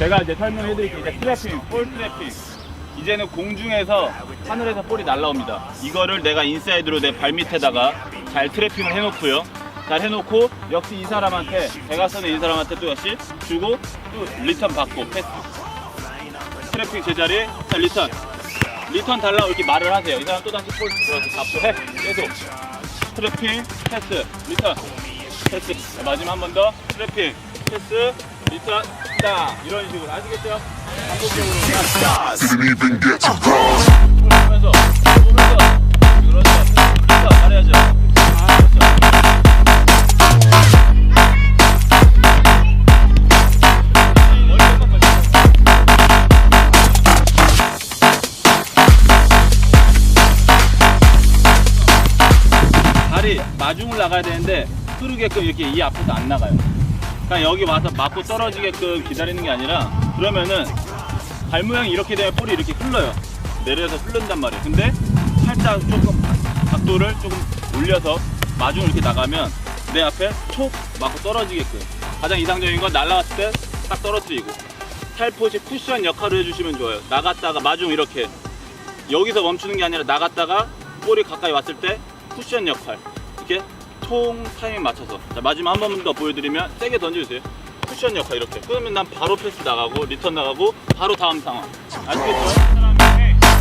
제가 이제 설명해드릴게요. 이제 트래핑, 볼 트래핑. 이제는 공중에서 하늘에서 볼이 날라옵니다. 이거를 내가 인사이드로 내 발 밑에다가 잘 트래핑을 해놓고요. 잘 해놓고 역시 이 사람한테 대각선에 이 사람한테 또 역시 주고 또 리턴 받고 패스. 트래핑 제자리 자 리턴. 리턴 달라고 이렇게 말을 하세요. 이 사람 또 다시 볼 들어서 잡고 해. 계속. 트래핑 패스 리턴 패스 자, 마지막 한 번 더 트래핑 패스 리턴 딱 이런 식으로 아시겠죠? to cross. 보면서 보면서 그렇죠 리턴 잘해야죠 그렇죠 머리 깜빡 발이 마중을 나가야 되는데 흐르게끔 이렇게 이 앞에서 안 나가요. 그냥 여기 와서 맞고 떨어지게끔 기다리는 게 아니라 그러면은 발 모양이 이렇게 되면 볼이 이렇게 흘러요. 내려서 흐른단 말이에요. 근데 살짝 조금 각도를 조금 올려서 마중을 이렇게 나가면 내 앞에 촉 맞고 떨어지게끔 가장 이상적인 건 날아갔을 때 딱 떨어뜨리고 살포시 쿠션 역할을 해주시면 좋아요. 나갔다가 마중 이렇게 여기서 멈추는 게 아니라 나갔다가 볼이 가까이 왔을 때 쿠션 역할 이렇게 총 타이밍 맞춰서. 자 마지막 한 번 더 보여드리면 세게 던져주세요. 쿠션 역할 이렇게. 그러면 난 바로 패스 나가고 리턴 나가고 바로 다음 상황. 아시겠죠?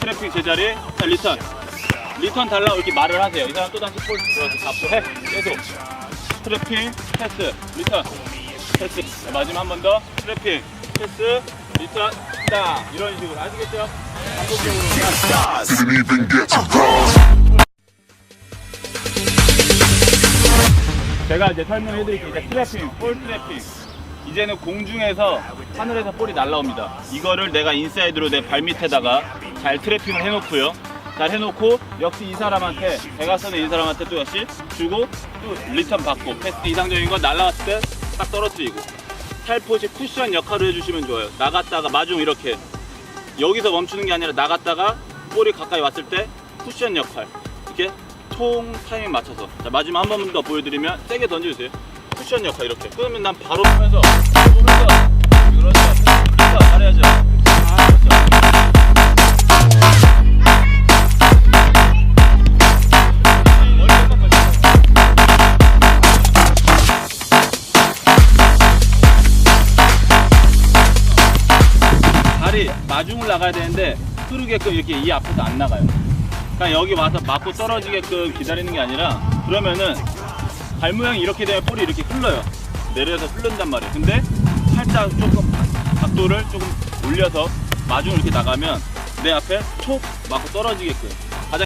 트래핑 제자리 자 리턴. 리턴 달라고 이렇게 말을 하세요. 이 사람 또 다시 볼 들어서 잡고 해. 계속. 트래핑 패스 리턴. 패스. 자, 마지막 한 번 더. 트래핑 패스 리턴 딱 이런 식으로 아시겠죠? cross. 제가 이제 설명해 드릴게요. 이제 트래핑 볼 트래핑. 이제는 공중에서 하늘에서 볼이 날라옵니다. 이거를 내가 인사이드로 내 발 밑에다가 잘 트래핑을 해놓고요. 잘 해놓고 역시 이 사람한테 대각선에 이 사람한테 또 역시 주고 또 리턴 받고 패스. 이상적인 건 날아갔을 때 딱 떨어뜨리고 살포시 쿠션 역할을 해주시면 좋아요. 나갔다가 마중 이렇게 여기서 멈추는 게 아니라 나갔다가 볼이 가까이 왔을 때 쿠션 역할. 이렇게 총 타이밍 맞춰서. 자 마지막 한 번 더 보여드리면 세게 던져주세요. 쿠션 역할 이렇게. 그러면 난 바로 보면서 발이 마중을 나가야 되는데 흐르게끔 이렇게 이 앞에서 안 나가요. 그냥 여기 와서 맞고 떨어지게끔 기다리는 게 아니라 그러면은 발 모양이 이렇게 되면 볼이 이렇게 흘러요. 내려서 흐른단 말이에요. 근데 살짝 조금 각도를 조금 올려서 마중을 이렇게 나가면 내 앞에 촉 맞고 떨어지게끔